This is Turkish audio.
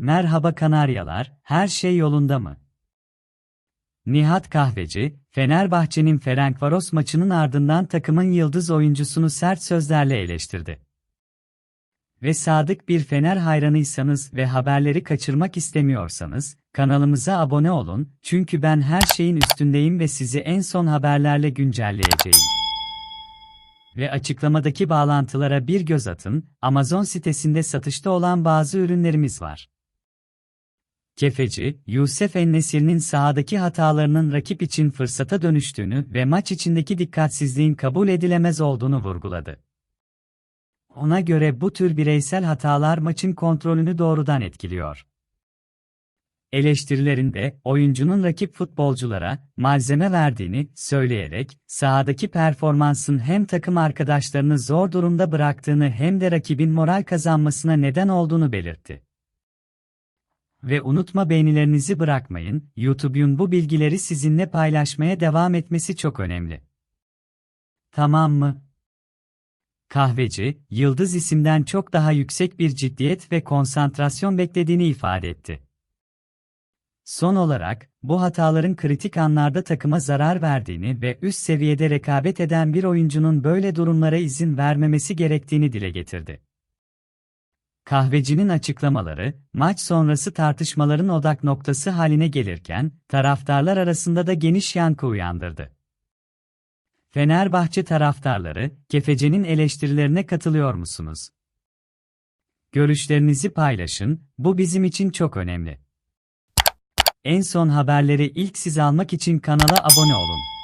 Merhaba Kanaryalar, her şey yolunda mı? Nihat Kahveci, Fenerbahçe'nin Ferencvaros maçının ardından takımın yıldız oyuncusunu sert sözlerle eleştirdi. Ve sadık bir Fener hayranıysanız ve haberleri kaçırmak istemiyorsanız, kanalımıza abone olun, çünkü ben her şeyin üstündeyim ve sizi en son haberlerle güncelleyeceğim. Ve açıklamadaki bağlantılara bir göz atın, Amazon sitesinde satışta olan bazı ürünlerimiz var. Kefeci, Yusuf Ennesir'in sahadaki hatalarının rakip için fırsata dönüştüğünü ve maç içindeki dikkatsizliğin kabul edilemez olduğunu vurguladı. Ona göre bu tür bireysel hatalar maçın kontrolünü doğrudan etkiliyor. Eleştirilerinde, oyuncunun rakip futbolculara malzeme verdiğini söyleyerek, sahadaki performansın hem takım arkadaşlarını zor durumda bıraktığını hem de rakibin moral kazanmasına neden olduğunu belirtti. Ve unutma beğenilerinizi bırakmayın, YouTube'un bu bilgileri sizinle paylaşmaya devam etmesi çok önemli. Tamam mı? Kahveci, Yıldız isimden çok daha yüksek bir ciddiyet ve konsantrasyon beklediğini ifade etti. Son olarak, bu hataların kritik anlarda takıma zarar verdiğini ve üst seviyede rekabet eden bir oyuncunun böyle durumlara izin vermemesi gerektiğini dile getirdi. Kahvecinin açıklamaları, maç sonrası tartışmaların odak noktası haline gelirken, taraftarlar arasında da geniş yankı uyandırdı. Fenerbahçe taraftarları, Kefece'nin eleştirilerine katılıyor musunuz? Görüşlerinizi paylaşın, bu bizim için çok önemli. En son haberleri ilk siz almak için kanala abone olun.